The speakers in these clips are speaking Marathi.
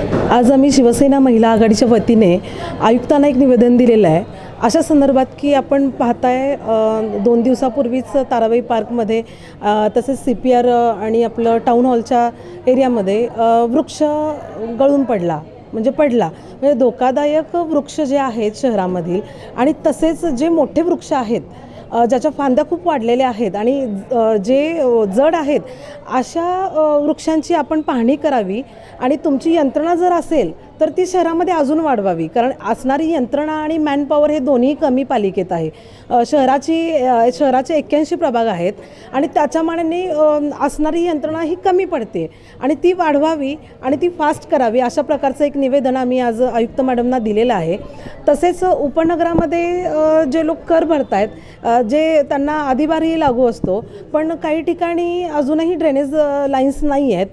आज आम्ही शिवसेना महिला आघाडीच्या वतीने आयुक्तांना एक निवेदन दिलेलं आहे. अशा संदर्भात की आपण पाहताय दोन दिवसापूर्वीच ताराबाई पार्कमध्ये तसेच सी पी आर आणि आपलं टाऊन हॉलच्या एरियामध्ये वृक्ष गळून पडला. म्हणजे पडला. म्हणजे धोकादायक वृक्ष जे आहेत शहरामधील आणि तसेच जे मोठे वृक्ष आहेत ज्याच्या फांद्या खूप वाढलेल्या आहेत आणि जे जड आहेत अशा वृक्षांची आपण पाहणी करावी आणि तुमची यंत्रणा जर असेल तर ती शहरामध्ये अजून वाढवावी कारण असणारी यंत्रणा आणि मॅनपॉवर हे दोन्ही कमी पालिकेत आहे. शहराची शहराचे एक्क्याऐंशी प्रभाग आहेत आणि त्याच्या मानाने असणारी यंत्रणा ही कमी पडते आणि ती वाढवावी आणि ती फास्ट करावी अशा प्रकारचं एक निवेदन आम्ही आज आयुक्त मॅडमना दिलेलं आहे. तसेच उपनगरामध्ये जे लोक कर भरत आहेत जे त्यांना अधिभारही लागू असतो पण काही ठिकाणी अजूनही ड्रेनेज लाईन्स नाही आहेत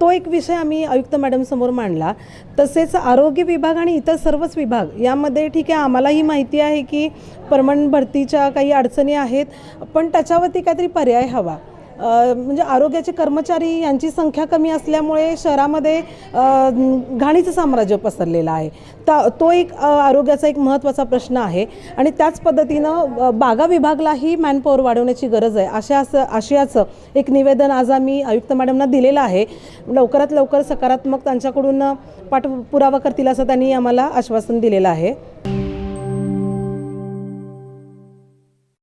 तो एक विषय आम्ही आयुक्त मॅडमसमोर मांडला. तसेच आरोग्य विभाग आणि इतर सर्वच विभाग यामध्ये ठीक आहे आम्हालाही माहिती आहे की परमनंट भरतीच्या काही अडचणी आहेत पण त्याच्यावरती काहीतरी पर्याय हवा. म्हणजे आरोग्याचे कर्मचारी यांची संख्या कमी असल्यामुळे शहरामध्ये घाणीचं साम्राज्य पसरलेलं आहे. ता तो एक आरोग्याचा एक महत्त्वाचा प्रश्न आहे. आणि त्याच पद्धतीनं बागा विभागलाही मॅनपॉवर वाढवण्याची गरज आहे. अशा असं आशयाचं एक निवेदन आज आम्ही आयुक्त मॅडमना दिलेलं आहे. लवकरात लवकर सकारात्मक त्यांच्याकडून पाठपुरावा करतील असं त्यांनी आम्हाला आश्वासन दिलेलं आहे.